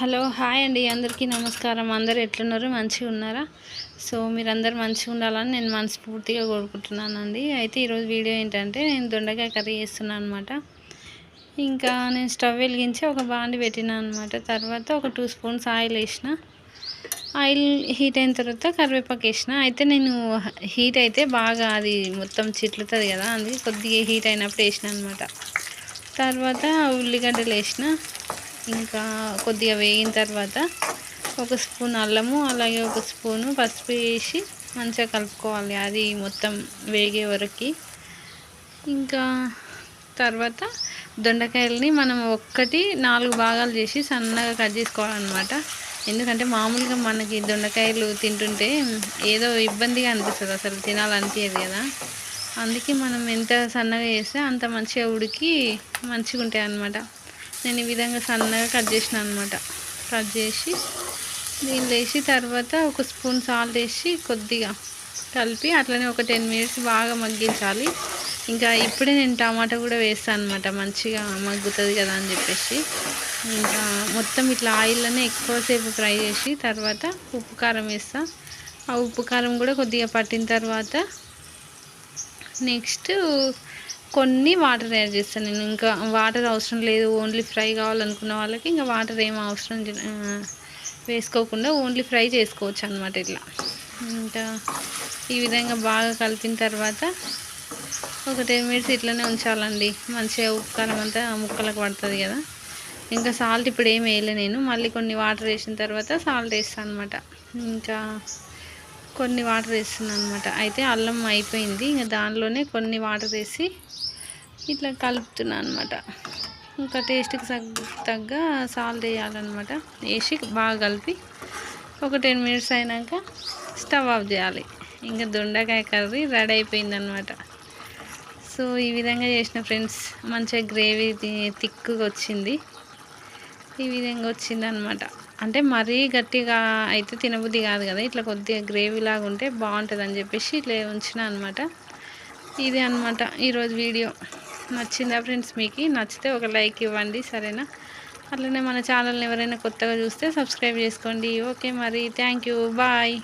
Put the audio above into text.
Hello hi అండి. అందరికీ నమస్కారం. అందరు ఎట్లున్నారు? మంచిగా ఉన్నారా? సో మీరందరూ మంచిగా ఉండాలని నేను మనస్ఫూర్తిగా కోరుకుంటున్నానండి. అయితే ఈరోజు వీడియో ఏంటంటే నేను దొండకాయ కర్రీ చేస్తున్నాను అనమాట. ఇంకా నేను స్టవ్ వెలిగించి ఒక బాండి పెట్టిన అనమాట. తర్వాత ఒక టూ స్పూన్స్ ఆయిల్ వేసిన. ఆయిల్ హీట్ అయిన తర్వాత కరివేపాకు వేసిన. అయితే నేను హీట్ అయితే బాగా అది మొత్తం చిట్లుతుంది కదా అందుకే కొద్దిగా హీట్ అయినప్పుడు వేసిన అనమాట. తర్వాత ఉల్లిగడ్డలు వేసిన. ఇంకా కొద్దిగా వేగిన తర్వాత ఒక స్పూన్ అల్లము అలాగే ఒక స్పూను పసుపు వేసి మంచిగా కలుపుకోవాలి. అది మొత్తం వేగే వరకు. ఇంకా తర్వాత దొండకాయలని మనం ఒక్కటి నాలుగు భాగాలు చేసి సన్నగా కట్ చేసుకోవాలన్నమాట. ఎందుకంటే మామూలుగా మనకి దొండకాయలు తింటుంటే ఏదో ఇబ్బందిగా అనిపిస్తుంది. అసలు తినాలనిపించదు కదా. అందుకే మనం ఎంత సన్నగా చేస్తే అంత మంచిగా ఉడికి మంచిగా ఉంటాయి అన్నమాట నేను ఈ విధంగా సన్నగా కట్ చేసిన అనమాట కట్ చేసి దీన్ని వేసి తర్వాత ఒక స్పూన్ సాల్ట్ వేసి కొద్దిగా కలిపి అట్లనే ఒక టెన్ మినిట్స్ బాగా మగ్గించాలి. ఇంకా ఇప్పుడే నేను టమాటా కూడా వేస్తాను అనమాట మంచిగా మగ్గుతుంది కదా అని చెప్పేసి. ఇంకా మొత్తం ఇట్లా ఆయిల్లోనే ఎక్కువసేపు ఫ్రై చేసి తర్వాత ఉప్పు కారం వేస్తా. ఆ ఉప్పు కారం కూడా కొద్దిగా పట్టిన తర్వాత నెక్స్ట్ కొన్ని వాటర్ యాడ్ చేస్తాను నేను. ఇంకా వాటర్ అవసరం లేదు. ఓన్లీ ఫ్రై కావాలనుకున్న వాళ్ళకి ఇంకా వాటర్ ఏం అవసరం వేసుకోకుండా ఓన్లీ ఫ్రై చేసుకోవచ్చు అనమాట ఇట్లా. ఇంకా ఈ విధంగా బాగా కలిపిన తర్వాత ఒక టెన్ మినిట్స్ ఇట్లనే ఉంచాలండి. మంచిగా ఉప్పు అంతా ముక్కలకు పడుతుంది కదా. ఇంకా సాల్ట్ ఇప్పుడు ఏం వేయలే నేను. మళ్ళీ కొన్ని వాటర్ వేసిన తర్వాత సాల్ట్ వేస్తాను అనమాట ఇంకా కొన్ని వాటర్ వేస్తున్నాను అనమాట అయితే అల్లం అయిపోయింది. ఇంకా దానిలోనే కొన్ని వాటర్ వేసి ఇట్లా కలుపుతున్నాను అనమాట ఇంకా టేస్ట్కి తగ్గ సాల్ట్ వేయాలన్నమాట. వేసి బాగా కలిపి ఒక టెన్ మినిట్స్ అయినాక స్టవ్ ఆఫ్ చేయాలి. ఇంకా దొండకాయ కర్రీ రెడీ అయిపోయింది అనమాట సో ఈ విధంగా చేసిన ఫ్రెండ్స్ మంచిగా గ్రేవీ తిక్కుగా వచ్చింది. ఈ విధంగా వచ్చిందనమాట అంటే మరీ గట్టిగా అయితే తినబుద్ధి కాదు కదా. ఇట్లా కొద్దిగా గ్రేవీ లాగా ఉంటే బాగుంటుంది అని చెప్పేసి ఇట్లా ఉంచిన అనమాట ఇది అనమాట ఈరోజు వీడియో. నచ్చిందా ఫ్రెండ్స్ మీకు? నచ్చితే ఒక లైక్ ఇవ్వండి సరేనా? అట్లనే మన ఛానల్ని ఎవరైనా కొత్తగా చూస్తే సబ్స్క్రైబ్ చేసుకోండి. ఓకే మరి. Thank bye.